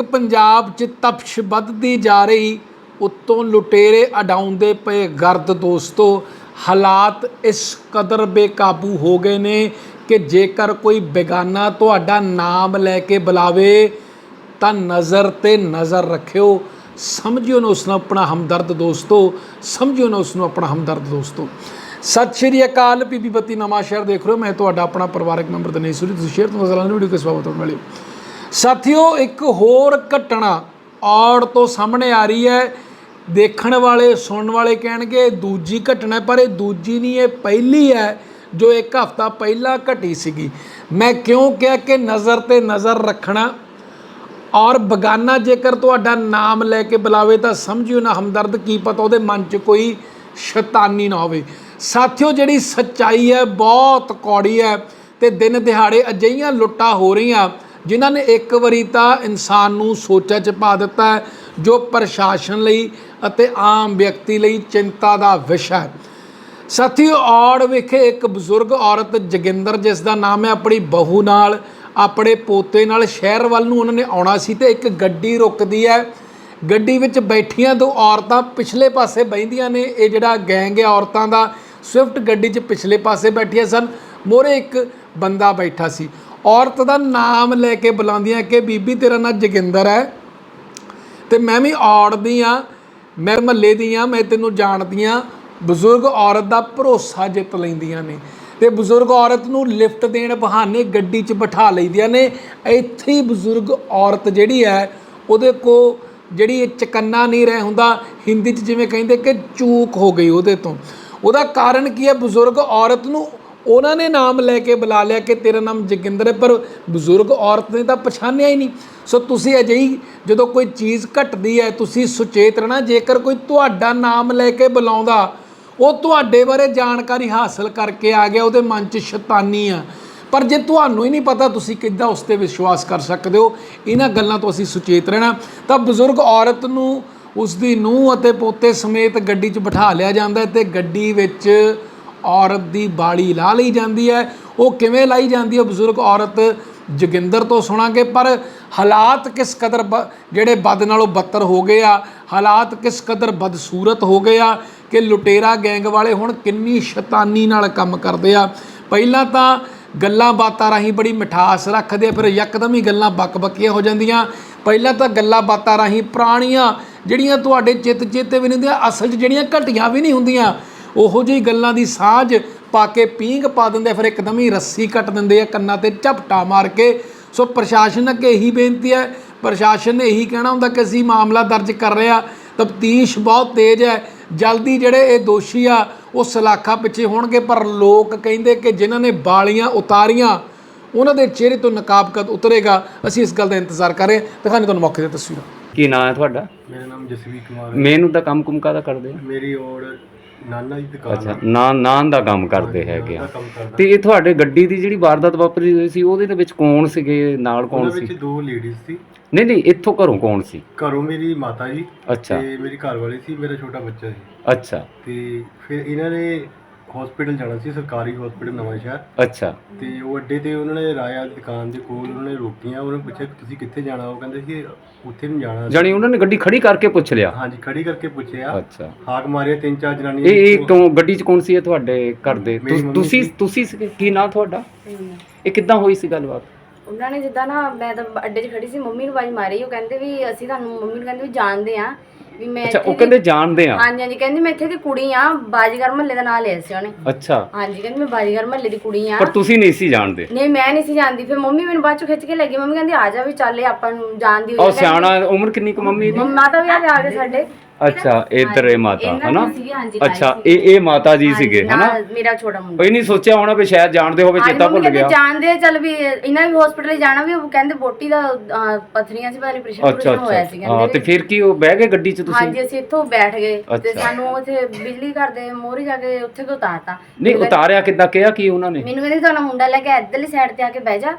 ਇੱਕ ਪੰਜਾਬ 'ਚ ਤਪਸ਼ ਵੱਧਦੀ ਜਾ ਰਹੀ, ਉੱਤੋਂ ਲੁਟੇਰੇ ਅਡਾਉਂਦੇ ਪਏ ਗਰਦ ਦੋਸਤੋ, ਹਾਲਾਤ ਇਸ ਕਦਰ ਬੇਕਾਬੂ ਹੋ ਗਏ ਨੇ ਕਿ ਜੇਕਰ ਕੋਈ ਬੇਗਾਨਾ ਤੁਹਾਡਾ ਨਾਮ ਲੈ ਕੇ ਬੁਲਾਵੇ, ਤਾਂ ਨਜ਼ਰ ਤੇ ਨਜ਼ਰ ਰੱਖਿਓ। ਸਮਝਿਓ ਨਾ ਉਸ ਨੂੰ ਆਪਣਾ ਹਮਦਰਦ ਦੋਸਤੋ, ਸਮਝਿਓ ਨਾ ਉਸ ਨੂੰ ਆਪਣਾ ਹਮਦਰਦ ਦੋਸਤੋ। ਸਤਿ ਸ਼੍ਰੀ ਅਕਾਲ, ਬੀਬੀ ਬੱਤੀ ਨਵਾਂ ਸ਼ਹਿਰ ਦੇਖ ਰਹੇ ਹੋ। ਮੈਂ ਤੁਹਾਡਾ ਆਪਣਾ ਪਰਿਵਾਰਕ ਮੈਂਬਰ ਦਨੇਸ਼ ਸੂਰੀ। ਤੁਸੀਂ ਸ਼ੇਅਰ ਤੋਂ ਨਜ਼ਰ ਆਉਂਦੇ ਵੀਡੀਓ ਕਿਸ ਬਾਬਤ ਮਿਲਿਓ ਸਾਥੀਓ, ਇੱਕ ਹੋਰ ਘਟਨਾ ਔੜ ਤੋਂ ਸਾਹਮਣੇ ਆ ਰਹੀ ਹੈ। ਦੇਖਣ ਵਾਲੇ, ਸੁਣਨ ਵਾਲੇ ਕਹਿਣਗੇ ਇਹ ਦੂਜੀ ਘਟਨਾ ਪਰ ਇਹ ਦੂਜੀ ਨਹੀਂ, ਇਹ ਪਹਿਲੀ ਹੈ, ਜੋ ਇੱਕ ਹਫ਼ਤਾ ਪਹਿਲਾਂ ਘਟੀ ਸੀਗੀ। ਮੈਂ ਕਿਉਂ ਕਿਹਾ ਕਿ ਨਜ਼ਰ ਤੇ ਨਜ਼ਰ ਰੱਖਣਾ? ਔਰ ਬਗਾਨਾ ਜੇਕਰ ਤੁਹਾਡਾ ਨਾਮ ਲੈ ਕੇ ਬੁਲਾਵੇ, ਤਾਂ ਸਮਝਿਓ ਨਾ ਹਮਦਰਦ, ਕੀ ਪਤਾ ਉਹਦੇ ਮਨ 'ਚ ਕੋਈ ਸ਼ੈਤਾਨੀ ਨਾ ਹੋਵੇ। ਸਾਥੀਓ, ਜਿਹੜੀ ਸੱਚਾਈ ਹੈ, ਬਹੁਤ ਕੌੜੀ ਹੈ ਤੇ ਦਿਨ ਦਿਹਾੜੇ ਅਜਿਹੀਆਂ ਲੁੱਟਾਂ ਹੋ ਰਹੀਆਂ। ਜਿਨ੍ਹਾਂ ਨੇ ਇੱਕ ਵਾਰੀ ਤਾਂ ਇਨਸਾਨ ਨੂੰ ਸੋਚਾਂ 'ਚ ਪਾ ਦਿੱਤਾ ਹੈ, ਜੋ ਪ੍ਰਸ਼ਾਸਨ ਲਈ ਅਤੇ ਆਮ ਵਿਅਕਤੀ ਲਈ ਚਿੰਤਾ ਦਾ ਵਿਸ਼ਾ ਹੈ। ਸਾਥੀਓ, ਔੜ ਵਿਖੇ ਇੱਕ ਬਜ਼ੁਰਗ ਔਰਤ ਜੋਗਿੰਦਰ, ਜਿਸ ਦਾ ਨਾਮ ਹੈ ਆਪਣੀ ਬਹੂ ਨਾਲ, ਆਪਣੇ ਪੋਤੇ ਨਾਲ ਸ਼ਹਿਰ ਵੱਲ ਨੂੰ ਉਹਨਾਂ ਨੇ ਆਉਣਾ ਸੀ ਤੇ ਇੱਕ ਗੱਡੀ ਰੁਕਦੀ ਹੈ। ਗੱਡੀ ਵਿੱਚ ਬੈਠੀਆਂ ਦੋ ਔਰਤਾਂ ਪਿਛਲੇ ਪਾਸੇ ਬੈਂਦੀਆਂ ਨੇ। ਇਹ ਜਿਹੜਾ ਗੈਂਗ ਹੈ ਔਰਤਾਂ ਦਾ, ਸਵਿਫਟ ਗੱਡੀ 'ਚ ਪਿਛਲੇ ਪਾਸੇ ਬੈਠੀਆਂ ਸਨ। ਮੋਰੇ ਇੱਕ ਬੰਦਾ ਬੈਠਾ ਸੀ। ਔਰਤ ਦਾ ਨਾਮ ਲੈ ਕੇ ਬੁਲਾਉਂਦੀਆਂ ਕਿ ਬੀਬੀ ਤੇਰਾ ਨਾਂ ਜੋਗਿੰਦਰ ਹੈ। ਤੇ ਮੈਂ ਵੀ ਔੜਦੀ ਆ, ਮੈਂ ਮਹੱਲੇ ਦੀ ਆ, ਮੈਂ ਤੈਨੂੰ ਜਾਣਦੀ ਆ। ਬਜ਼ੁਰਗ ਔਰਤ ਦਾ ਭਰੋਸਾ ਜਿੱਤ ਲੈਂਦੀਆਂ ਨੇ ਤੇ ਬਜ਼ੁਰਗ ਔਰਤ ਨੂੰ ਲਿਫਟ ਦੇਣ ਬਹਾਨੇ ਗੱਡੀ 'ਚ ਬਿਠਾ ਲਈਦੀਆਂ ਨੇ। ਇੱਥੇ ਹੀ ਬਜ਼ੁਰਗ ਔਰਤ ਜਿਹੜੀ ਹੈ, ਉਹਦੇ ਕੋ ਜਿਹੜੀ ਇਹ ਚਕੰਨਾ ਨਹੀਂ ਰਹਿ ਹੁੰਦਾ, ਹਿੰਦੀ 'ਚ ਜਿਵੇਂ ਕਹਿੰਦੇ ਕਿ ਚੂਕ ਹੋ ਗਈ ਉਹਦੇ ਤੋਂ। ਉਹਦਾ ਕਾਰਨ ਕੀ ਹੈ? ਬਜ਼ੁਰਗ ਔਰਤ ਨੂੰ ਉਹਨਾਂ ਨੇ ਨਾਮ ਲੈ ਕੇ ਬੁਲਾ ਲਿਆ ਕਿ ਤੇਰਾ ਨਾਮ ਜੋਗਿੰਦਰ ਹੈ, ਪਰ ਬਜ਼ੁਰਗ ਔਰਤ ਨੇ ਤਾਂ ਪਛਾਣਿਆ ਹੀ ਨਹੀਂ। ਸੋ ਤੁਸੀਂ ਅਜਿਹੀ ਜਦੋਂ ਕੋਈ ਚੀਜ਼ ਘਟਦੀ ਹੈ, ਤੁਸੀਂ ਸੁਚੇਤ ਰਹਿਣਾ। ਜੇਕਰ ਕੋਈ ਤੁਹਾਡਾ ਨਾਮ ਲੈ ਕੇ ਬੁਲਾਉਂਦਾ, ਉਹ ਤੁਹਾਡੇ ਬਾਰੇ ਜਾਣਕਾਰੀ ਹਾਸਲ ਕਰਕੇ ਆ ਗਿਆ, ਉਹਦੇ ਮਨ 'ਚ ਸ਼ੈਤਾਨੀ ਆ। ਪਰ ਜੇ ਤੁਹਾਨੂੰ ਹੀ ਨਹੀਂ ਪਤਾ, ਤੁਸੀਂ ਕਿੱਦਾਂ ਉਸ ਤੇ ਵਿਸ਼ਵਾਸ ਕਰ ਸਕਦੇ ਹੋ? ਇਹਨਾਂ ਗੱਲਾਂ ਤੋਂ ਅਸੀਂ ਸੁਚੇਤ ਰਹਿਣਾ। ਤਾਂ ਬਜ਼ੁਰਗ ਔਰਤ ਨੂੰ ਉਸ ਦੀ ਨੂੰਹ ਅਤੇ ਪੋਤੇ ਸਮੇਤ ਗੱਡੀ 'ਚ ਬਿਠਾ ਲਿਆ ਜਾਂਦਾ ਹੈ ਤੇ ਗੱਡੀ ਵਿੱਚ ਔਰਤ ਦੀ ਬਾੜੀ ਲਾ ਲਈ ਜਾਂਦੀ ਹੈ। ਉਹ ਕਿਵੇਂ ਲਾਈ ਜਾਂਦੀ ਹੈ? ਬਜ਼ੁਰਗ ਔਰਤ ਜੋਗਿੰਦਰ ਤੋਂ ਸੁਣਾਂਗੇ, ਪਰ ਹਾਲਾਤ ਕਿਸ ਕਦਰ ਬ- ਜਿਹੜੇ ਬਦ ਨਾਲੋਂ ਬੱਤਰ ਹੋ ਗਏ ਆ, ਹਾਲਾਤ ਕਿਸ ਕਦਰ ਬਦਸੂਰਤ ਹੋ ਗਏ ਆ ਕਿ ਲੁਟੇਰਾ ਗੈਂਗ ਵਾਲੇ ਹੁਣ ਕਿੰਨੀ ਸ਼ੈਤਾਨੀ ਨਾਲ ਕੰਮ ਕਰਦੇ ਆ। ਪਹਿਲਾਂ ਤਾਂ ਗੱਲਾਂ ਬਾਤਾਂ ਰਾਹੀਂ ਬੜੀ ਮਿਠਾਸ ਰੱਖਦੇ ਆ, ਫਿਰ ਯਕਦਮ ਹੀ ਗੱਲਾਂ ਬੱਕ-ਬੱਕੀਆਂ ਹੋ ਜਾਂਦੀਆਂ। ਪਹਿਲਾਂ ਤਾਂ ਗੱਲਾਂ ਬਾਤਾਂ ਰਾਹੀਂ ਪੁਰਾਣੀਆਂ ਜਿਹੜੀਆਂ ਤੁਹਾਡੇ ਚਿੱਤ ਚੇਤੇ ਵੀ ਨਹੀਂ ਹੁੰਦੀਆਂ, ਅਸਲ 'ਚ ਜਿਹੜੀਆਂ ਘਟੀਆਂ ਵੀ ਨਹੀਂ ਹੁੰਦੀਆਂ। ਉਹੋ ਜਿਹੀ ਗੱਲਾਂ ਦੀ ਸਾਂਝ ਪਾ ਕੇ ਪੀਂਘ ਪਾ ਦਿੰਦੇ ਆ, ਫਿਰ ਇੱਕਦਮ ਹੀ ਰੱਸੀ ਕੱਟ ਦਿੰਦੇ ਆ ਕੰਨਾਂ ਤੇ ਝਪਟਾ ਮਾਰ ਕੇ। ਸੋ ਪ੍ਰਸ਼ਾਸਨ ਅੱਗੇ ਇਹੀ ਬੇਨਤੀ ਹੈ ਪ੍ਰਸ਼ਾਸਨ ਨੇ ਇਹੀ ਕਹਿਣਾ ਹੁੰਦਾ ਕਿ ਅਸੀਂ ਮਾਮਲਾ ਦਰਜ ਕਰ ਰਹੇ ਆ ਤਫਤੀਸ਼ ਬਹੁਤ ਤੇਜ਼ ਹੈ ਜਲਦੀ ਜਿਹੜੇ ਇਹ ਦੋਸ਼ੀ ਆ ਉਹ ਸਲਾਖਾ ਪਿੱਛੇ ਹੋਣਗੇ ਪਰ ਲੋਕ ਕਹਿੰਦੇ ਕਿ ਜਿਨ੍ਹਾਂ ਨੇ ਬਾਲੀਆਂ ਉਤਾਰੀਆਂ ਉਹਨਾਂ ਦੇ ਚਿਹਰੇ ਤੋਂ ਨਕਾਬ ਕਦ ਉਤਰੇਗਾ ਅਸੀਂ ਇਸ ਗੱਲ ਦਾ ਇੰਤਜ਼ਾਰ ਕਰ ਰਹੇ ਹਾਂ। ਦਿਖਾਣੇ ਤੁਹਾਨੂੰ ਮੌਕੇ ਤੇ ਤਸਵੀਰਾਂ। ਕੀ ਨਾਂ ਹੈ ਤੁਹਾਡਾ? ਮੇਰਾ ਨਾਮ ਜਸਵੀਰ ਕੁਮਾਰ ਹੈ। ਮੈਨੂੰ ਤਾਂ ਕੰਮ ਕੁਮ ਕਾਹਦਾ ਕਰਦੇ ਆ ਮੇਰੀ ਔਰ ਨਾਨਾ ਦੀ ਦੁਕਾਨ ਅੱਛਾ ਨਾਂ ਨਾਂ ਦਾ ਕੰਮ ਕਰਦੇ ਹੈਗੇ ਆ। ਤੇ ਇਹ ਤੁਹਾਡੇ ਗੱਡੀ ਦੀ ਜਿਹੜੀ ਵਾਰਦਾਤ ਵਾਪਰੀ ਹੋਈ ਸੀ ਉਹਦੇ ਦੇ ਵਿੱਚ ਕੌਣ ਸੀਗੇ? ਨਾਲ ਕੌਣ ਸੀ? ਵਿੱਚ ਦੋ ਲੇਡੀਜ਼ ਸੀ। ਨਹੀਂ ਨਹੀਂ ਇੱਥੋਂ ਘਰੋਂ ਕੌਣ ਸੀ? ਘਰੋਂ ਮੇਰੀ ਮਾਤਾ ਜੀ ਅੱਛਾ। ਤੇ ਮੇਰੀ ਘਰ ਵਾਲੀ ਸੀ ਮੇਰਾ ਛੋਟਾ ਬੱਚਾ ਸੀ ਅੱਛਾ। ਤੇ ਫਿਰ ਇਹਨਾਂ ਨੇ ਹਸਪੀਟਲ ਜਾਣਾ ਸੀ ਸਰਕਾਰੀ ਹਸਪੀਟਲ ਨਵਾਂ ਸ਼ਹਿਰ। ਅੱਛਾ। ਤੇ ਉਹ ਅੱਡੇ ਤੇ ਉਹਨਾਂ ਨੇ ਰਾਇਆ ਦੁਕਾਨ ਦੇ ਕੋਲ ਉਹਨਾਂ ਨੇ ਰੋਕੀਆਂ ਉਹਨਾਂ ਨੇ ਪੁੱਛਿਆ ਕਿ ਤੁਸੀਂ ਕਿੱਥੇ ਜਾਣਾ? ਉਹ ਕਹਿੰਦੇ ਕਿ ਉੱਥੇ ਨੂੰ ਜਾਣਾ। ਜਾਣੀ ਉਹਨਾਂ ਨੇ ਗੱਡੀ ਖੜੀ ਕਰਕੇ ਪੁੱਛ ਲਿਆ? ਹਾਂਜੀ ਖੜੀ ਕਰਕੇ ਪੁੱਛਿਆ। ਅੱਛਾ। ਹਾਕ ਮਾਰਿਆ ਤਿੰਨ ਚਾਰ ਜਨਾਨੀਆਂ ਇਹ ਇਹ ਕੌਣ ਗੱਡੀ 'ਚ ਕੌਣ ਸੀ ਇਹ ਤੁਹਾਡੇ ਘਰ ਦੇ? ਮੇਰੀ ਤੁਸ- ਮੰਮੀ ਤੁਸੀਂ? ਕੀ ਨਾਂ ਤੁਹਾਡਾ? ਇਹ ਕਿੱਦਾਂ ਹੋਈ ਸੀ ਗੱਲਬਾਤ? ਉਹਨਾਂ ਨੇ ਜਿੱਦਾਂ ਨਾ ਮੈਂ ਤਾਂ ਅੱਡੇ 'ਚ ਖੜੀ ਸੀ ਮੰਮੀ ਨੂੰ ਆਵਾਜ਼ ਮਾਰੀ। ਉਹ ਕਹਿੰਦੇ ਵੀ ਅਸੀਂ ਤੁਹਾਨੂੰ ਮੰਮੀ ਨੂੰ ਕਹਿੰਦੇ ਵੀ ਜਾਣਦੇ ਆ ਵੀ ਮੈਂ ਅੱਛਾ ਇੱਥੇ ਉਹ ਦੀ- ਕਹਿੰਦੇ ਜਾਣਦੇ ਆ। ਹਾਂਜੀ ਹਾਂਜੀ ਕਹਿੰਦੀ ਮੈਂ ਇੱਥੇ ਦੀ ਕੁੜੀ ਆ ਬਾਜੀਗਰ ਮਹੱਲੇ ਦਾ ਨਾਂ ਲਿਆ ਸੀ ਉਹਨੇ। ਅੱਛਾ। ਹਾਂਜੀ ਕਹਿੰਦੀ ਮੈਂ ਬਾਜੀਗਰ ਮਹੱਲੇ ਦੀ ਕੁੜੀ ਆ। ਪਰ ਤੁਸੀਂ ਨਹੀਂ ਸੀ ਜਾਣਦੇ। ਨਹੀਂ ਮੈਂ ਨਹੀਂ ਸੀ ਜਾਣਦੀ। ਫਿਰ ਮੰਮੀ ਮੈਨੂੰ ਬਾਅਦ ਚ ਖਿੱਚ ਕੇ ਲੈ ਗਈ। ਮੰਮੀ ਕਹਿੰਦੀ ਆ ਜਾ ਵੀ ਚੱਲੇ ਆਪਾਂ ਨੂੰ ਜਾਣਦੀ ਉਹ ਸਿਆਣਾ ਉਮਰ ਕਿੰਨੀ ਕੁ ਮੰਮੀ ਦੀ? ਮਾਤਾ ਵੀ ਆ ਗਏ ਸਾਡੇ। ਅੱਛਾ ਇੱਧਰ ਇਹ ਮਾਤਾ ਹਨਾ? ਅੱਛਾ ਇਹ ਇਹ ਮਾਤਾ ਜੀ ਸੀਗੇ ਹਨਾ? ਮੇਰਾ ਛੋਟਾ ਮੁੰਡਾ। ਕੋਈ ਨਹੀਂ ਸੋਚਿਆ ਹੋਣਾ ਵੀ ਸ਼ਾਇਦ ਜਾਣਦੇ ਹੋਵੇ ਚੇਤਾ ਭੁੱਲ ਗਿਆ। ਜਾਣਦੇ ਚੱਲ ਵੀ ਇਹਨਾਂ ਵੀ ਹਸਪੀਟਲ ਜਾਣਾ ਵੀ ਉਹ ਕਹਿੰਦੇ ਬੋਟੀ ਦਾ ਪੱਥਰੀਆਂ ਸੀ ਬਾਰੇ ਪ੍ਰੈਸ਼ਰ ਹੋਇਆ ਸੀ ਹਾਂ ਤੇ ਫਿਰ ਕੀ ਉਹ ਬਹਿ ਗਏ ਗੱਡੀ 'ਚ ਤੁਸੀਂ? ਹਾਂਜੀ ਅਸੀਂ ਇੱਥੋਂ ਬੈਠ ਗਏ ਤੇ। ਸਾਨੂੰ ਉੱਥੇ ਬਿਜਲੀ ਘਰ ਦੇ ਮੋਹਰੇ ਜਾ ਕੇ ਉੱਥੇ ਕੋ ਉਤਾਰਤਾ। ਨਹੀਂ ਉਤਾਰਿਆ ਕਿੱਦਾਂ ਕਿਹਾ ਕੀ ਉਹਨਾਂ ਨੇ? ਮੈਨੂੰ ਕਹਿੰਦੇ ਤੁਹਾਨੂੰ ਮੁੰਡਾ ਲੈ ਕੇ ਇੱਧਰਲੀ ਸਾਈਡ ਤੇ ਆ ਕੇ ਬਹਿ ਜਾ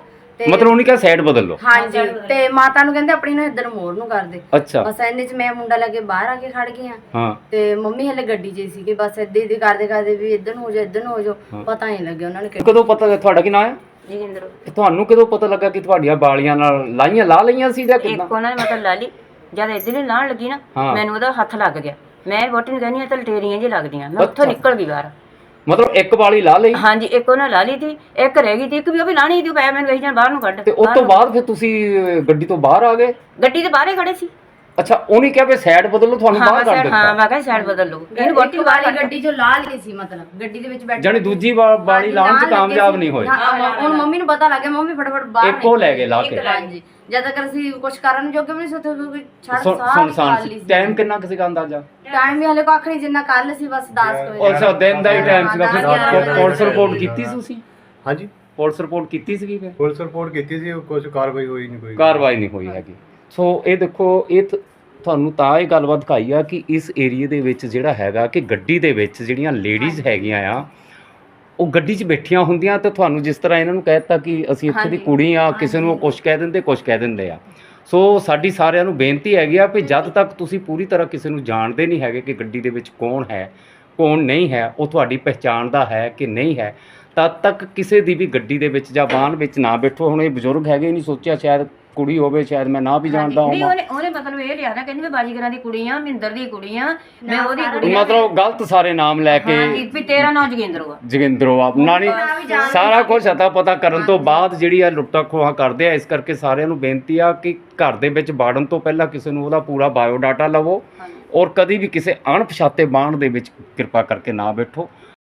ਮਤਲਬ ਉਹਨੇ ਕਿਹਾ ਸਾਈਡ ਬਦਲ ਲਓ। ਹਾਂਜੀ ਤੇ ਮਾਤਾ ਨੂੰ ਕਹਿੰਦੇ ਆਪਣੀ ਨੂੰ ਇੱਧਰ ਮੋਰ ਨੂੰ ਕਰ ਦੇ। ਅੱਛਾ। ਬਸ ਇੰਨੇ ਚ ਮੈਂ ਮੁੰਡਾ ਲੈ ਕੇ ਬਾਹਰ ਆ ਕੇ ਖੜ ਗਈ ਆ ਹਾਂ। ਤੇ ਮੰਮੀ ਹਲੇ ਗੱਡੀ 'ਚ ਹੀ ਸੀਗੇ ਬਸ ਏਦਾਂ ਹੀ ਕਰਦੇ ਕਰਦੇ ਵੀ ਇੱਧਰ ਨੂੰ ਹੋ ਜਾ ਇੱਧਰ ਨੂੰ ਹੋ ਜਾ ਪਤਾ ਨਹੀਂ ਲੱਗਿਆ ਉਹਨਾਂ ਨੇ ਕਿ ਕਦੋਂ ਪਤਾ ਤੁਹਾਡਾ ਕੀ ਨਾਂ ਹੈ ਜੋਗਿੰਦਰ ਤੁਹਾਨੂੰ ਕਦੋਂ ਪਤਾ ਲੱਗਾ ਕਿ ਤੁਹਾਡੀਆਂ ਬਾਲੀਆਂ ਨਾਲ ਲਾਈਆਂ ਲਾ ਲਈਆਂ ਸੀ ਜਾਂ ਕਿੱਦਾਂ? ਇੱਕ ਉਹਨਾਂ ਨੇ ਮਤਲਬ ਲਾ ਲਈ। ਜਦ ਇਧਰ ਨੂੰ ਲਾਣ ਲੱਗੀ ਨਾ ਹਾਂ। ਮੈਨੂੰ ਉਹਦਾ ਹੱਥ ਲੱਗ ਗਿਆ। ਮੈਂ ਵੋਟੀ ਨੂੰ ਕਹਿੰਦੀ ਆ ਤਾਂ ਲਟੇਰੀਆਂ ਜੀ ਲੱਗਦੀਆਂ। ਮੈਂ ਉੱਥੋਂ ਨਿਕਲ ਗਈ ਬਾਹਰ। ਮਤਲਬ ਇੱਕ ਬਾਲੀ ਲਾ ਲਈ? ਹਾਂਜੀ ਇੱਕ ਉਹਨਾਂ ਲਾ ਲਈ ਸੀ ਇੱਕ ਰਹਿ ਗਈ ਸੀ ਇੱਕ ਵੀ ਉਹ ਵੀ ਲਾਣੀ ਸੀ ਉਹ ਪੈ ਮੈਨੂੰ ਕਹੀ ਜਾਣ ਬਾਹਰ ਨੂੰ ਕੱਢ ਤੇ ਉਸ ਤੋਂ ਬਾਅਦ ਫਿਰ ਤੁਸੀਂ ਅਹ, ਗੱਡੀ ਤੋਂ ਬਾਹਰ ਆ ਗਏ? ਗੱਡੀ ਦੇ ਬਾਹਰੇ ਖੜੇ ਸੀ। ਅੱਛਾ ਉਹਨੇ ਕਿਹਾ ਵੀ ਸਾਈਡ ਬਦਲੋ ਤੁਹਾਨੂੰ ਹਾਂ ਬਾਹਰ ਕੱਢ ਸਾਈਡ ਹਾਂ ਦਿੱਤਾ ਮੈਂ ਕਿਹਾ ਸਾਈਡ ਬਦਲ ਲਓ। ਇਹਨੂੰ ਇੱਕ ਨੂੰ ਬਾਹਰ ਵਾਲੀ ਕੱਢ ਗੱਡੀ ਚੋਂ ਲਾ ਲਈ ਸੀ ਮਤਲਬ। ਗੱਡੀ ਦੇ ਵਿੱਚ ਬੈਠ ਜਾਣੀ ਦੂਜੀ ਵਾ- ਬਾਲੀ ਲਾਉਣ ਚ ਕਾਮਯਾਬ ਨਹੀਂ ਹੋਏ ਹੁਣ ਮੰਮੀ ਨੂੰ ਪਤਾ ਲੱਗ ਗਿਆ ਮੰਮੀ ਫਟਾਫਟ ਬਾਹਰ ਇੱਕੋ ਲੈ ਗਏ। ਲਾ ਕੇ। ਹਾਂਜੀ ਜਦ ਤੱਕ ਅਸੀਂ ਕੁਝ ਕਰਨ ਜੋਗੇ ਵੀ ਨਹੀਂ ਸੋਤੇ ਕਿਉਂਕਿ ਛੱਡ ਸੁਣ ਸਾਰੀ ਸੁਣਸਾਨ ਸੀ ਸੀ। ਟਾਈਮ ਕਿੰਨਾ ਕਿਸੇ ਦਾ ਅੰਦਾਜ਼ਾ? ਟਾਈਮ ਵੀ ਹਲੇ ਕੱਖ ਨਹੀਂ ਜਿੰਨਾ ਕੱਲ ਸੀ ਬਸ 10 ਵਜੇ। ਅੱਛਾ ਦਿਨ ਦਾ ਹੀ ਟਾਈਮ ਸੀਗਾ। ਫਿਰ ਹਾਂ, ਗਿਆਰਾਂ ਪੁ- ਪੁਲਿਸ ਰਿਪੋਰਟ ਕੀਤੀ ਸੀ ਤੁਸੀਂ? ਹਾਂਜੀ। ਪੁਲਿਸ ਰਿਪੋਰਟ ਕੀਤੀ ਸੀਗੀ ਫਿਰ? ਪੁਲਿਸ ਰਿਪੋਰਟ ਕੀਤੀ ਸੀ ਕੁਝ ਕਾਰਵਾਈ ਹੋਈ ਨਹੀਂ ਕੋਈ। ਕਾਰਵਾਈ ਨਹੀਂ ਹੋਈ ਹੈਗੀ। ਸੋ ਇਹ ਦੇਖੋ ਇਹ ਤੁਹਾਨੂੰ ਤਾਂ ਇਹ ਗੱਲਬਾਤ ਦਿਖਾਈ ਆ ਕਿ ਇਸ ਏਰੀਏ ਦੇ ਵਿੱਚ ਜਿਹੜਾ ਹੈਗਾ ਕਿ ਗੱਡੀ ਦੇ ਵਿੱਚ ਜਿਹੜੀਆਂ ਲੇਡੀਜ਼ ਹੈਗੀਆਂ ਆ ਉਹ ਗੱਡੀ 'ਚ ਬੈਠੀਆਂ ਹੁੰਦੀਆਂ ਤੇ ਤੁਹਾਨੂੰ ਜਿਸ ਤਰ੍ਹਾਂ ਇਹਨਾਂ ਨੂੰ ਕਹਿ ਦਿੱਤਾ ਕਿ ਅਸੀਂ ਇੱਥੇ ਦੀ। ਕੁੜੀ ਆ ਕਿਸੇ ਨੂੰ ਕੁਝ ਕਹਿ ਦਿੰਦੇ ਕੁਝ ਕਹਿ ਦਿੰਦੇ ਆ। ਸੋ ਸਾਡੀ ਸਾਰਿਆਂ ਨੂੰ ਬੇਨਤੀ ਹੈਗੀ ਆ ਵੀ ਜਦ ਤੱਕ ਤੁਸੀਂ ਪੂਰੀ ਤਰ੍ਹਾਂ ਕਿਸੇ ਨੂੰ ਜਾਣਦੇ ਨਹੀਂ ਹੈਗੇ ਕਿ ਗੱਡੀ ਦੇ ਵਿੱਚ ਕੌਣ ਹੈ ਕੌਣ ਨਹੀਂ ਹੈ ਉਹ ਤੁਹਾਡੀ ਪਹਿਚਾਣ ਦਾ ਹੈ ਕਿ ਨਹੀਂ ਹੈ ਤਦ ਤੱਕ ਕਿਸੇ ਦੀ ਵੀ ਗੱਡੀ ਦੇ ਵਿੱਚ ਜਾਂ ਵਾਹਨ ਵਿੱਚ ਨਾ ਬੈਠੋ। ਹੁਣ ਇਹ ਬਜ਼ੁਰਗ ਹੈਗੇ ਨਹੀਂ ਸੋਚਿਆ ਸ਼ਾਇਦ ਕੁੜੀ ਹੋਵੇ ਸ਼ਾਇਦ ਮੈਂ ਨਾ ਵੀ ਜਾਣਦਾ ਨਹੀਂ ਹਾਂ ਉਹਨੇ ਉਹਨੇ ਮਤਲਬ ਇਹ ਲਿਆ ਨਾ ਕਹਿੰਦੀ ਮੈਂ ਬਾਜੀਗਰਾਂ ਦੀ ਕੁੜੀ ਆ ਮਿੰਦਰ ਦੀ ਕੁੜੀ ਆ ਮੈਂ ਉਹਦੀ ਕੁੜੀ ਆ। ਮਤਲਬ ਗਲਤ ਸਾਰੇ ਨਾਮ ਲੈ ਕੇ ਹਾਂਜੀ ਵੀ ਤੇਰਾ ਨਾਮ ਜੋਗਿੰਦਰ ਹੋਆ ਜੋਗਿੰਦਰੋ ਆਪ ਨਾਨੀ ਸਾਰਾ ਕੁਝ ਅਤਾ ਪਤਾ ਕਰਨ ਤੋਂ ਬਾਅਦ ਜਿਹੜੀ ਆ ਲੁੱਟਾਂ ਖੋਹਾਂ ਕਰਦੇ ਆ ਇਸ ਕਰਕੇ ਸਾਰਿਆਂ ਨੂੰ ਬੇਨਤੀ ਆ ਕਿ ਘਰ ਦੇ ਵਿੱਚ ਵਾੜਨ ਤੋਂ ਪਹਿਲਾਂ ਕਿਸੇ ਨੂੰ ਉਹਦਾ ਪੂਰਾ ਬਾਇਓ ਡਾਟਾ ਲਵੋ ਔਰ ਕਦੀ ਵੀ ਕਿਸੇ ਅਣਪਛਾਤੇ ਬਾਣ ਦੇ ਵਿੱਚ ਕਿਰਪਾ ਕਰਕੇ ਨਾ ਬੈਠੋ।